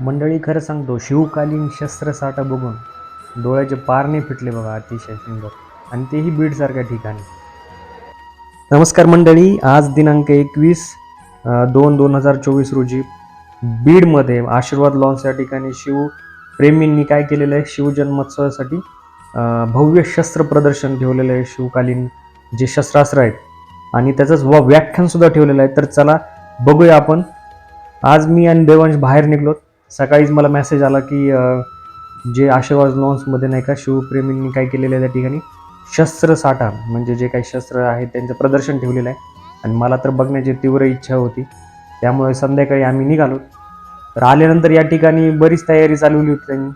मंडळी खरं सांगतो शिवकालीन शस्त्रसाठा बघून डोळ्याचे पारणे फिटले बघा अतिशय सुंदर. आणि तेही बीडसारख्या ठिकाणी. नमस्कार मंडळी आज दिनांक एकवीस दोन दोन हजार चोवीस रोजी बीडमध्ये आशीर्वाद लॉन्स या ठिकाणी शिवप्रेमींनी काय केलेलं आहे? शिवजन्मोत्सवासाठी भव्य शस्त्र प्रदर्शन ठेवलेलं आहे शिवकालीन जे शस्त्रास्त्र आहेत. आणि त्याचंच व व्याख्यानसुद्धा ठेवलेलं आहे. तर चला बघूया आपण. आज मी आणि देवांश बाहेर निघलोत. सकाळीच मला मेसेज आला की जे आशीर्वाद लॉन्समध्ये नाही का शिवप्रेमींनी काय केलेलं आहे त्या ठिकाणी? शस्त्र साठा म्हणजे जे काही शस्त्र आहे त्यांचं प्रदर्शन ठेवलेलं आहे. आणि मला तर बघण्याची तीव्र इच्छा होती. त्यामुळे संध्याकाळी आम्ही निघालो. तर आल्यानंतर या ठिकाणी बरीच तयारी चालवली होती त्यांनी.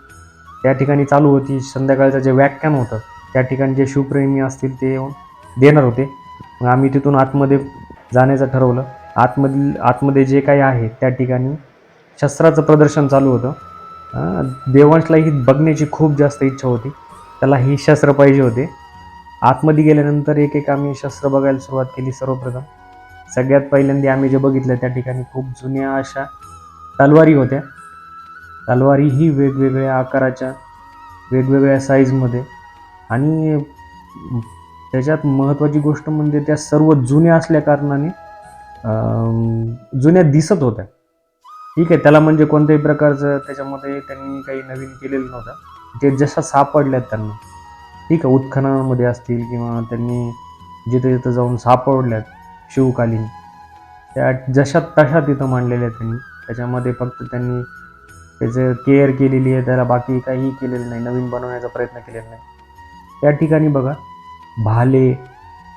त्या ठिकाणी चालू होती. संध्याकाळचं जे व्याख्यान होतं त्या ठिकाणी जे शिवप्रेमी असतील ते येऊन देणार होते. मग आम्ही तिथून आतमध्ये जाण्याचं ठरवलं. आतमधील आतमध्ये जे काही आहे त्या ठिकाणी शस्त्राचं प्रदर्शन चालू होतं. देवांशला ही बघण्याची खूप जास्त इच्छा होती. त्याला ही शस्त्र पाहिजे होते. आतमध्ये गेल्यानंतर एक एक आम्ही शस्त्र बघायला सुरुवात केली सर्वप्रथम. सगळ्यात पहिल्यांदा आम्ही जे बघितलं त्या ठिकाणी खूप जुन्या अशा तलवारी होत्या. तलवारी ही वेगवेगळ्या आकाराच्या वेगवेगळ्या साईजमध्ये आणि त्याच्यात महत्त्वाची गोष्ट म्हणजे त्या सर्व जुन्या असल्या कारणाने जुन्या दिसत होत्या. ठीक आहे त्याला म्हणजे कोणत्याही प्रकारचं त्याच्यामध्ये त्यांनी काही नवीन केलेलं नव्हतं. ते जशा सापडल्यात त्यांना. ठीक आहे उत्खननामध्ये असतील किंवा त्यांनी जिथे जिथं जाऊन सापडल्यात शिवकालीन त्या जशा तशा तिथं मांडलेल्या आहेत त्यांनी. त्याच्यामध्ये फक्त त्यांनी त्याचं केअर केलेली आहे त्याला बाकी काही केलेलं नाही नवीन बनवण्याचा प्रयत्न केलेला नाही. त्या ठिकाणी बघा भाले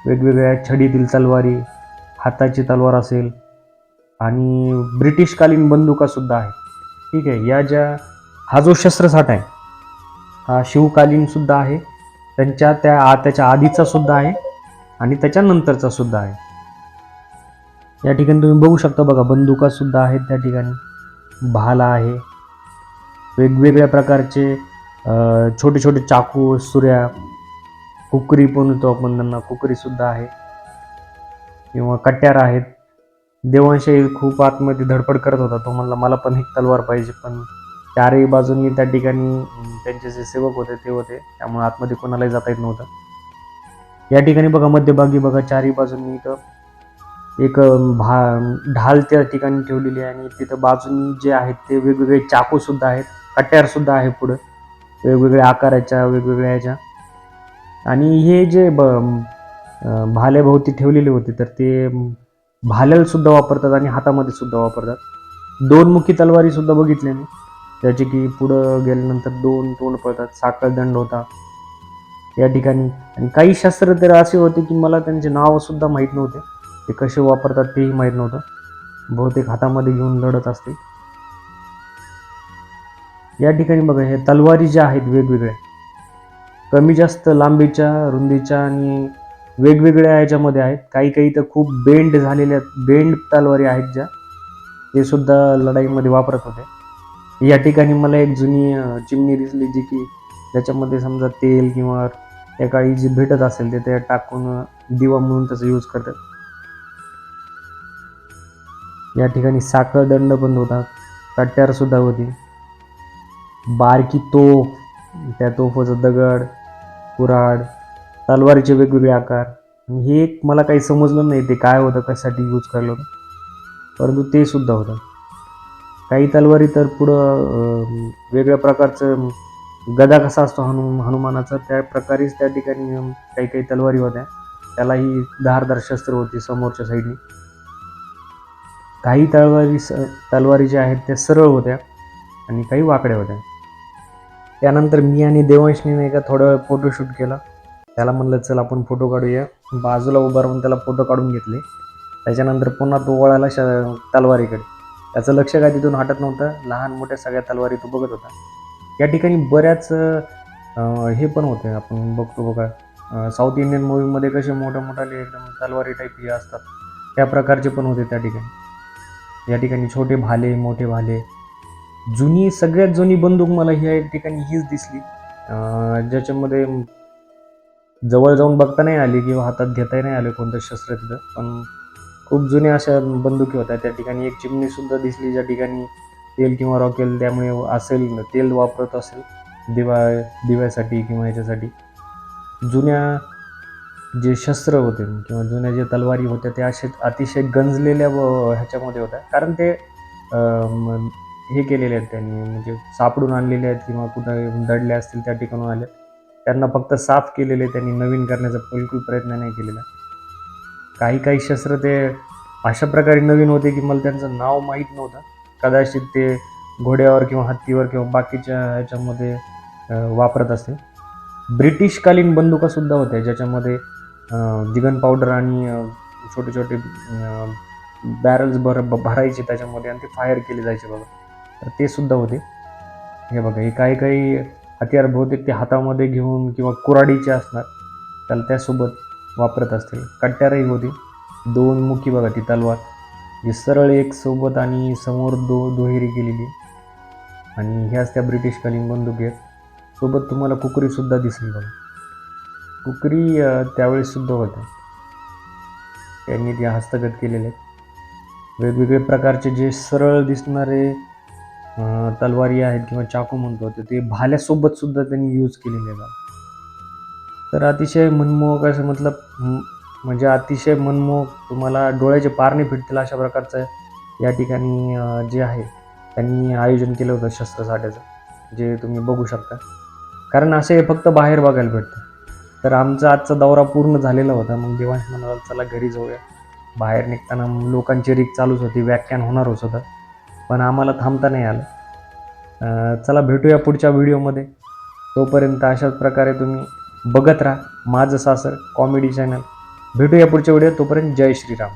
वेगवेगळ्या छडीतील तलवारी हाताची तलवार असेल आणि ब्रिटिशकालीन बंदुकासुद्धा आहे ठीक आहे या ज्या हा जो शस्त्रसाठा आहे हा शिवकालीनसुद्धा आहे त्यांच्या त्या आ त्याच्या आधीचासुद्धा आहे आणि त्याच्यानंतरचासुद्धा आहे. या ठिकाणी तुम्ही बघू शकता बघा बंदुकासुद्धा आहेत त्या ठिकाणी. भाला आहे. वेगवेगळ्या प्रकारचे छोटे छोटे चाकू सुऱ्या कुकरी पण होतो आपण त्यांना कुकरीसुद्धा आहे. किंवा कट्यार आहेत. देवांशाही खूप आतमध्ये धडपड करत होता. तो म्हणला मला पण एक तलवार पाहिजे पण चारही बाजूंनी त्या ठिकाणी त्यांचे जे सेवक होते ते होते. त्यामुळे आतमध्ये कोणालाही जाता येत नव्हतं. या ठिकाणी बघा मध्यभागी बघा चारही बाजूंनी इथं एक भा ढाल त्या ठिकाणी ठेवलेली आहे आणि तिथं बाजूंनी जे आहेत ते वेगवेगळे चाकूसुद्धा आहेत. कट्यारसुद्धा आहे पुढं. वेगवेगळ्या आकाराच्या वेगवेगळ्या ह्याच्या. आणि हे जे ब भाल्याभोवती ठेवलेले होते तर ते भाल्यालसुद्धा वापरतात आणि हातामध्ये सुद्धा वापरतात. दोनमुखी तलवारीसुद्धा तलवारी सुद्धा बघितल्या मी. त्याचे की पुढं गेल्यानंतर दोन तोंड पळतात साखळदंड होता. या ठिकाणी आणि काही शस्त्र तर असे होते की मला त्यांचे नावंसुद्धा माहीत नव्हते. ते कसे वापरतात तेही माहीत नव्हतं. बहुतेक हातामध्ये घेऊन लढत असते. या ठिकाणी बघा हे तलवारी ज्या आहेत वेगवेगळ्या. कमी जास्त लांबीच्या रुंदीच्या आणि वेगवेगळ्या याच्यामध्ये आहेत. काही काही तर खूप बेंड झालेल्या बेंड तलवारी आहेत ज्या. ते सुद्धा लढाईमध्ये वापरत होते. या ठिकाणी मला एक जुनी चिमणी दिसली जी की ज्याच्यामध्ये समजा तेल किंवा त्या काळी जी भेटत असेल ते त्या टाकून दिवा म्हणून त्याचा यूज करतात. या ठिकाणी साखळ दंड पण होता. कट्यार सुद्धा होती. बारकी तोफ. त्या तोफाचं दगड कुऱ्हाड तलवारीचे वेगवेगळे आकार. आणि हे एक मला काही समजलं नाही ते काय होतं कशासाठी यूज करलं होतं. परंतु ते सुद्धा होतं. काही तलवारी तर पुढं वेगळ्या प्रकारचं गदा कसा असतो हनु हनुमानाचा त्या प्रकारेच त्या ठिकाणी काही काही तलवारी होत्या. त्यालाही धारदार शस्त्र होती समोरच्या साईडने काही तलवारी स तलवारी ज्या आहेत त्या सरळ होत्या आणि काही वाकड्या होत्या. त्यानंतर मी आणि देवांशने नाही का थोडं फोटोशूट केला. त्याला म्हणलं चल आपण फोटो काढूया. बाजूला उभा राहून त्याला फोटो काढून घेतले. त्याच्यानंतर पुन्हा तो वळाला श तलवारीकडे. त्याचं लक्ष काय तिथून हटत नव्हतं. लहान मोठ्या सगळ्या तलवारी तो बघत होता. या ठिकाणी बऱ्याच हे पण होते. आपण बघतो बघा साऊथ इंडियन मूवीमध्ये कसे मोठ्या मोठाले एकदम तलवारी टाईप हे असतात. त्या प्रकारचे पण होते त्या ठिकाणी. या ठिकाणी छोटे भाले मोठे भाले. जुनी सगळ्यात जुनी बंदूक मला ह्या ठिकाणी हीच दिसली. ज्याच्यामध्ये जवळ जाऊन बघता नाही आली किंवा हातात घेता नाही आले कोणतं शस्त्र तिथं. पण खूप जुन्या अशा बंदुकी होत्या. त्या ठिकाणी एक चिमणी सुद्धा दिसली. ज्या ठिकाणी तेल किंवा रॉकेल त्यामुळे असेल तेल वापरत असेल दिवा दिव्यासाठी किंवा याच्यासाठी जुन्या जे शस्त्र होते किंवा जुन्या जे तलवारी होत्या त्या असे अतिशय गंजलेल्या व ह्याच्यामध्ये होत्या. कारण ते हे केलेले आहेत त्यांनी. म्हणजे सापडून आणलेले आहेत किंवा कुठं दडले असतील त्या ठिकाणून आले. त्यांना फक्त साफ केलेले त्यांनी नवीन करण्याचा बिलकुल प्रयत्न नाही केलेला. काही काही शस्त्र ते अशा प्रकारे नवीन होते की मला त्यांचं नाव माहीत नव्हतं. कदाचित ते घोड्यावर किंवा हत्तीवर किंवा बाकीच्या ह्याच्यामध्ये वापरत असते ब्रिटिशकालीन बंदुकासुद्धा होत्या ज्याच्यामध्ये जिगन पावडर आणि छोटे छोटे बॅरल्स भर भरायचे त्याच्यामध्ये आणि ते फायर केले जायचे बघा. तर ते सुद्धा होते. हे बघा हे काही काही हत्यार बहुतेक ते हातामध्ये घेऊन किंवा कुराडीचे असणार त्याला त्यासोबत वापरत असतील. कट्ट्यारही होती. दोन मुखी बघा ती तलवार. जी सरळ एक सोबत आणि समोर दो दुहेरी केलेली. आणि ह्याच त्या ब्रिटिशकालीन बंदुकी आहेत. सोबत तुम्हाला कुकरीसुद्धा दिसेल बघा. कुकरी त्यावेळेससुद्धा होत्या. त्यांनी त्या हस्तगत केलेले आहेत. वेगवेगळे प्रकारचे जे सरळ दिसणारे तलवारी आहेत किंवा चाकू म्हणतो ते- ते भाल्यासोबत सुद्धा त्यांनी यूज केलेले आहेत. तर अतिशय मनमोहक असं मतलब म्हणजे अतिशय मनमोहक तुम्हाला डोळ्याचे पारणे फिटतील अशा प्रकारचं या ठिकाणी जे आहे त्यांनी आयोजन केलं होतं शस्त्रसाठ्याचं जे तुम्ही बघू शकता. कारण असे हे फक्त बाहेर बघायला भेटतं. तर आमचा आजचा दौरा पूर्ण झालेला होता मग देवांश म्हणाला चला घरी जाऊया. बाहेर निघताना लोकांची रीक चालूच होती व्याख्यान होणारच होतं. पण आम्हाला थांबता नाही आलं. चला भेटूया पुढच्या व्हिडिओमध्ये. तोपर्यंत अशाच प्रकारे तुम्ही बघत राहा माझं सासर कॉमेडी चॅनल. भेटूया पुढच्या व्हिडिओ तोपर्यंत जय श्रीराम.